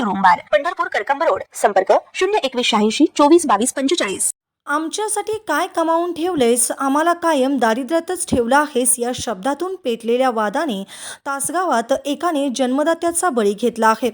room bar Pandharpur Karkamb road. संपर्क शून्य एकवीस शहाऐंशी चोवीस बावीस पंचेचाळीस. आमच्यासाठी काय कमावून ठेवलेस आम्हाला कायम दारिद्र्यातच ठेवलं आहेस या शब्दातून पेटलेल्या वादाने तासगावात एकाने जन्मदात्याचा बळी घेतला आहे.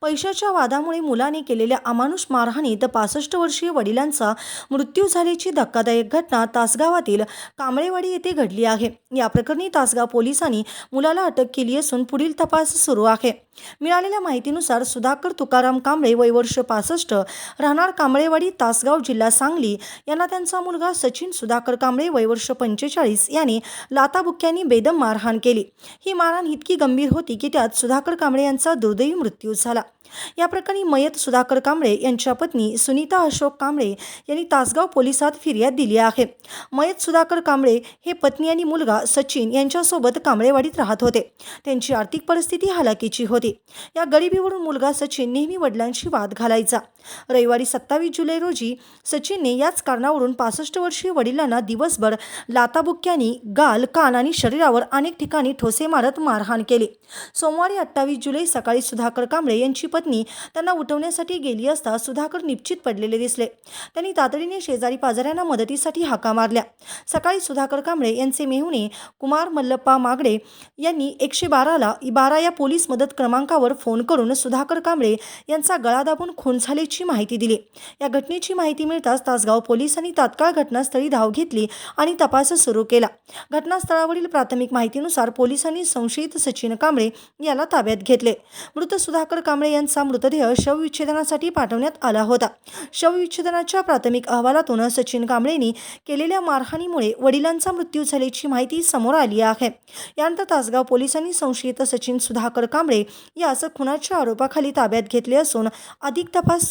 पैशाच्या वादामुळे मुलाने केलेल्या अमानुष मारहाणीत पासष्ट वर्षीय वडिलांचा मृत्यू झाल्याची धक्कादायक घटना तासगावातील कांबळेवाडी येथे घडली आहे. या प्रकरणी तासगाव पोलिसांनी मुलाला अटक केली असून पुढील तपास सुरू आहे. मिळालेल्या माहितीनुसार सुधाकर तुकाराम कांबळे वय वर्ष पासष्ट राहणार कांबळेवाडी तासगाव जिल्हा सांगली. यांना त्यांचा मुलगा सचिन सुधाकर कांबळे वय वर्ष पंचेचाळीस याने लाताबुक्क्यांनी बेदम मारहाण केली. ही मारहाण इतकी गंभीर होती की त्यात सुधाकर कांबळे यांचा दुर्दैवी मृत्यू झाला. या प्रकरणी मयत सुधाकर कांबळे यांच्या पत्नी सुनीता अशोक कांबळे यांनी तासगाव पोलिसात फिर्याद दिली आहे. मयत सुधाकर कांबळे हे पत्नी आणि मुलगा सचिन यांच्यासोबत कांबळेवाडीत राहत होते. त्यांची आर्थिक परिस्थिती हालाकीची होती. या गरिबीवरून मुलगा सचिन नेहमी वडिलांशी वाद घालायचा. रविवारी सत्तावीस जुलै रोजी सचिनने याच कारणावरून पासष्ट वर्षीय वडिलांना दिवसभर लाताबुक्यांनी गाल कान आणि शरीरावर अनेक ठिकाणी ठोसे मारत मारहाण केली. सोमवारी अठ्ठावीस जुलै सकाळी सुधाकर कांबळे यांची पत्नी त्यांना उठवण्यासाठी गेली असता सुधाकर निश्चित पडलेले दिसले. त्यांनी तातडीने शेजारी पाजाऱ्यांना मदतीसाठी हाका मारल्या. सकाळी सुधाकर कांबळे यांचे मेहुणे कुमार मल्लप्पा मागडे यांनी एकशे बाराला बारा या पोलीस मदत क्रमांकावर फोन करून सुधाकर कांबळे यांचा गळा दाबून खून झाल्याची माहिती दिली. या घटनेची माहिती मिळताच तासगाव पोलिसांनी तात्काळ घटनास्थळी धाव घेतली आणि तपास सुरू केला. घटनास्थळावरील प्राथमिक माहितीनुसार पोलिसांनी संशयित सचिन कांबळे याला ताब्यात घेतले. मृत सुधाकर कांबळे यांचा मृतदेह शवविच्छेदनासाठी पाठवण्यात आला होता. शवविच्छेदनाच्या प्राथमिक अहवालातून सचिन कांबळेंनी केलेल्या मारहाणीमुळे वडिलांचा मृत्यू झाल्याची माहिती समोर आली आहे. यानंतर तासगाव पोलिसांनी संशयित सचिन सुधाकर कांबळे यास खुनाच्या आरोपाखाली ताब्यात घेतले असून अधिक तपास